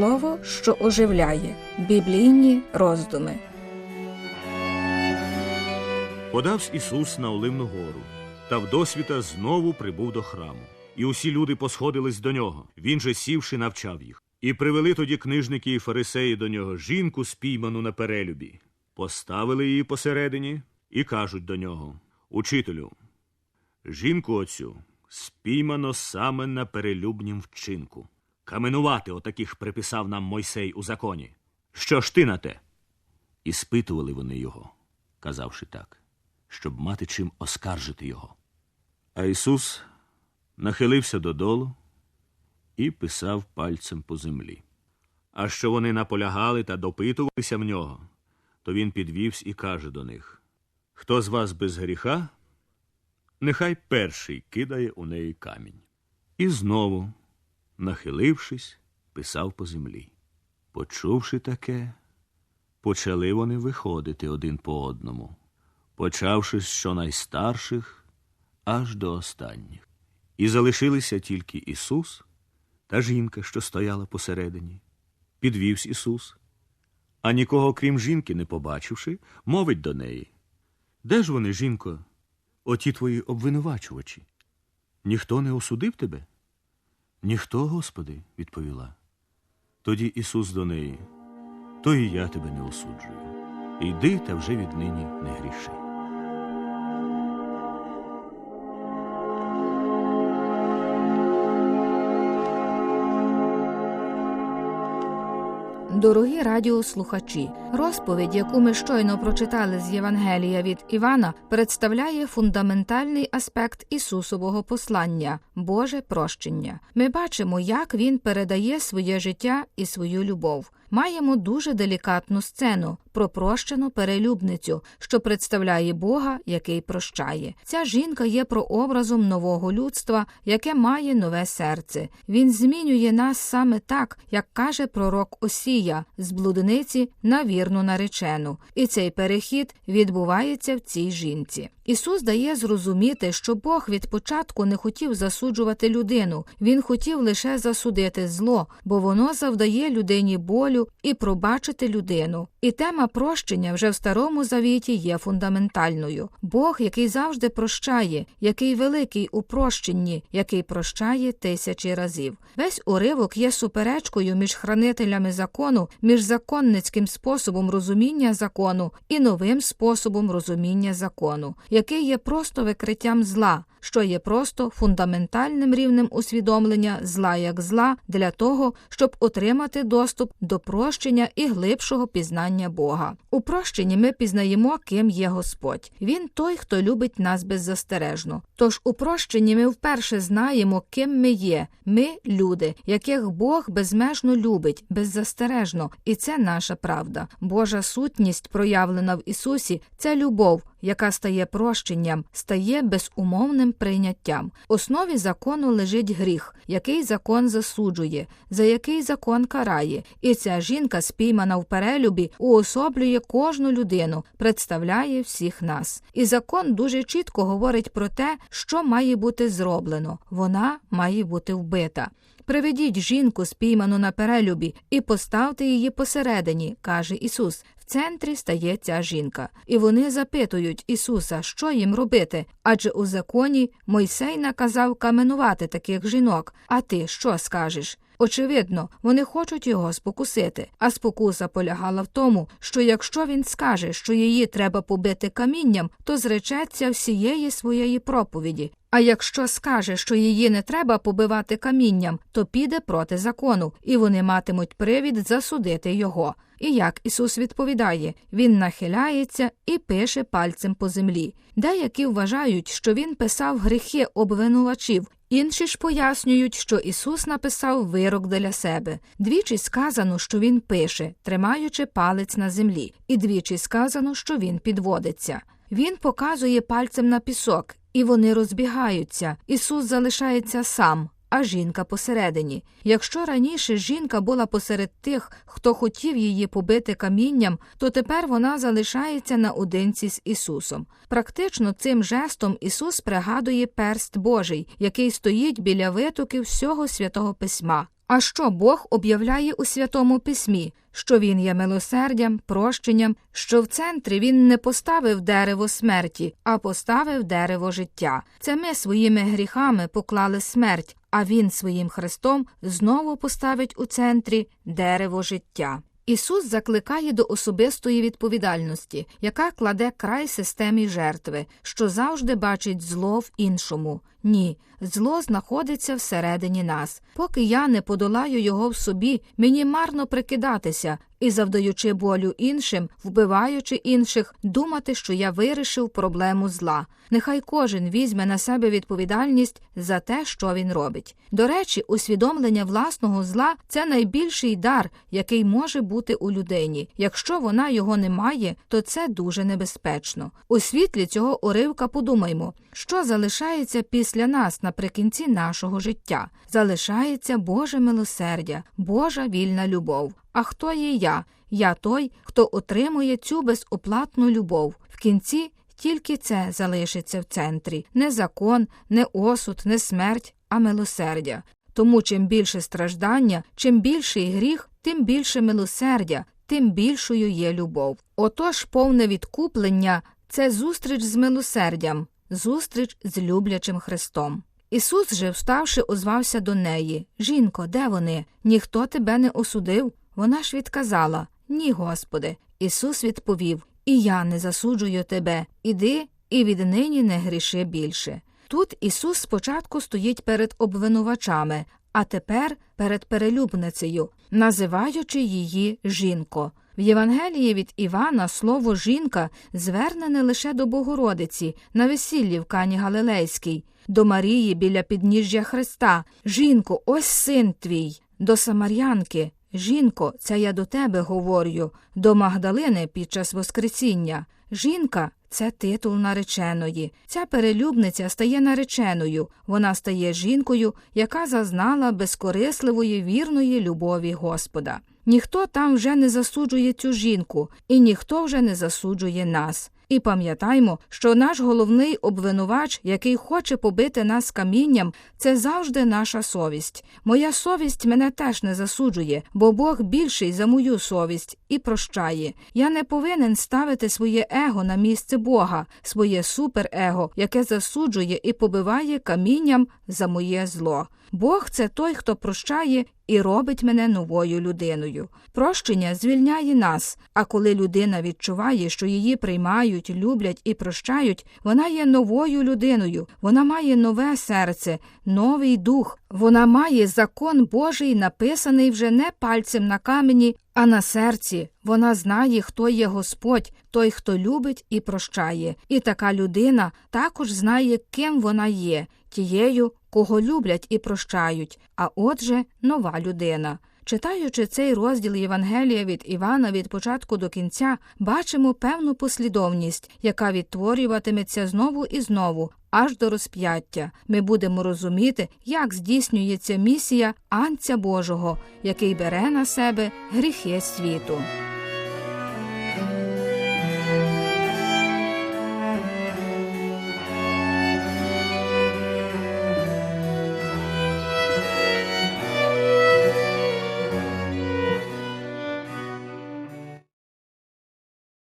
Слово, що оживляє біблійні роздуми. Подавсь Ісус на Оливну гору, та вдосвіта знову прибув до храму. І усі люди посходились до нього. Він же сівши, навчав їх. І привели тоді книжники і фарисеї до нього жінку, спійману на перелюбі. Поставили її посередині і кажуть до нього: Учителю, жінку оцю спіймано саме на перелюбнім вчинку. Каменувати отаких приписав нам Мойсей у законі. Що ж ти на те? І спитували вони його, казавши так, щоб мати чим оскаржити його. А Ісус нахилився додолу і писав пальцем по землі. А що вони наполягали та допитувалися в нього, то він підвівся і каже до них: Хто з вас без гріха, нехай перший кидає у неї камінь. І знову, нахилившись, писав по землі. Почувши таке, почали вони виходити один по одному, почавши з щонайстарших аж до останніх. І залишилися тільки Ісус та жінка, що стояла посередині. Підвівсь Ісус, а нікого, крім жінки, не побачивши, мовить до неї. Де ж вони, жінко, оті твої обвинувачувачі? Ніхто не осудив тебе? Ніхто, Господи, відповіла. Тоді Ісус до неї, то і я тебе не осуджую. Йди та вже віднині не гріши. Дорогі радіослухачі, розповідь, яку ми щойно прочитали з Євангелія від Івана, представляє фундаментальний аспект Ісусового послання Боже прощення. Ми бачимо, як він передає своє життя і свою любов. Маємо дуже делікатну сцену про прощену перелюбницю, що представляє Бога, який прощає. Ця жінка є прообразом нового людства, яке має нове серце. Він змінює нас саме так, як каже пророк Осія, з блудниці на вірну наречену. І цей перехід відбувається в цій жінці. Ісус дає зрозуміти, що Бог від початку не хотів засуджувати людину, він хотів лише засудити зло, бо воно завдає людині болю і пробачити людину. І тема прощення вже в старому завіті є фундаментальною. Бог, який завжди прощає, який великий у прощенні, який прощає тисячі разів. Весь уривок є суперечкою між хранителями закону, між законницьким способом розуміння закону і новим способом розуміння закону, який є просто викриттям зла, що є просто фундаментальним рівнем усвідомлення зла як зла для того, щоб отримати доступ до прощення і глибшого пізнання Бога. У прощенні ми пізнаємо, ким є Господь. Він той, хто любить нас беззастережно. Тож у прощенні ми вперше знаємо, ким ми є. Ми люди, яких Бог безмежно любить, беззастережно, і це наша правда. Божа сутність, проявлена в Ісусі, це любов, яка стає прощенням, стає безумовним прийняттям. В основі закону лежить гріх, який закон засуджує, за який закон карає, і ця жінка, спіймана в перелюбі, уособлює кожну людину, представляє всіх нас. І закон дуже чітко говорить про те, що має бути зроблено. Вона має бути вбита. Приведіть жінку, спійману на перелюбі, і поставте її посередині, каже Ісус. Центрі стає ця жінка. І вони запитують Ісуса, що їм робити. Адже у законі Мойсей наказав каменувати таких жінок. А ти що скажеш? Очевидно, вони хочуть його спокусити, а спокуса полягала в тому, що якщо він скаже, що її треба побити камінням, то зречеться всієї своєї проповіді. А якщо скаже, що її не треба побивати камінням, то піде проти закону, і вони матимуть привід засудити його. І як Ісус відповідає, Він нахиляється і пише пальцем по землі. Деякі вважають, що Він писав гріхи обвинувачів, інші ж пояснюють, що Ісус написав вирок для себе. Двічі сказано, що Він пише, тримаючи палець на землі, і двічі сказано, що Він підводиться. Він показує пальцем на пісок, і вони розбігаються. Ісус залишається сам. А жінка посередині. Якщо раніше жінка була посеред тих, хто хотів її побити камінням, то тепер вона залишається наодинці з Ісусом. Практично цим жестом Ісус пригадує перст Божий, який стоїть біля витоків всього святого письма. А що Бог об'являє у Святому Письмі? Що він є милосердям, прощенням, що в центрі він не поставив дерево смерті, а поставив дерево життя. Це ми своїми гріхами поклали смерть, а він своїм хрестом знову поставить у центрі дерево життя. Ісус закликає до особистої відповідальності, яка кладе край системі жертви, що завжди бачить зло в іншому. Ні, зло знаходиться всередині нас. Поки я не подолаю його в собі, мені марно прикидатися і, завдаючи болю іншим, вбиваючи інших, думати, що я вирішив проблему зла. Нехай кожен візьме на себе відповідальність за те, що він робить. До речі, усвідомлення власного зла це найбільший дар, який може бути у людині. Якщо вона його не має, то це дуже небезпечно. У світлі цього уривка подумаймо, що залишається після нас наприкінці нашого життя. Залишається Боже милосердя, Божа вільна любов. А хто є я? Я той, хто отримує цю безоплатну любов. В кінці тільки це залишиться в центрі не закон, не осуд, не смерть, а милосердя. Тому чим більше страждання, чим більший гріх, тим більше милосердя, тим більшою є любов. Отож, повне відкуплення це зустріч з милосердям, зустріч з люблячим Христом. Ісус же, вставши, озвався до неї Жінко, де вони? Ніхто тебе не осудив? Вона ж відказала Ні, Господи. Ісус відповів І я не засуджую тебе. Іди і віднині не гріши більше. Тут Ісус спочатку стоїть перед обвинувачами, а тепер перед перелюбницею, називаючи її жінко. В Євангелії від Івана слово жінка звернене лише до Богородиці на весіллі в Кані Галилейській, до Марії біля підніжжя Христа. Жінко, ось син твій, до Самарянки. Жінко, це я до тебе говорю, до Магдалини під час Воскресіння. Жінка це титул нареченої. Ця перелюбниця стає нареченою, вона стає жінкою, яка зазнала безкорисливої вірної любові Господа. Ніхто там вже не засуджує цю жінку, і ніхто вже не засуджує нас. І пам'ятаймо, що наш головний обвинувач, який хоче побити нас камінням, це завжди наша совість. Моя совість мене теж не засуджує, бо Бог більший за мою совість і прощає. Я не повинен ставити своє его на місце Бога, своє суперего, яке засуджує і побиває камінням за моє зло. Бог це той, хто прощає і робить мене новою людиною. Прощення звільняє нас, а коли людина відчуває, що її приймають, люблять і прощають, вона є новою людиною, вона має нове серце, новий дух, вона має закон Божий, написаний вже не пальцем на камені, а на серці. Вона знає, хто є Господь, той, хто любить і прощає. І така людина також знає, ким вона є, тією, кого люблять і прощають, а отже, нова людина. Читаючи цей розділ Євангелія від Івана від початку до кінця, бачимо певну послідовність, яка відтворюватиметься знову і знову, аж до розп'яття. Ми будемо розуміти, як здійснюється місія Анця Божого, який бере на себе гріхи світу.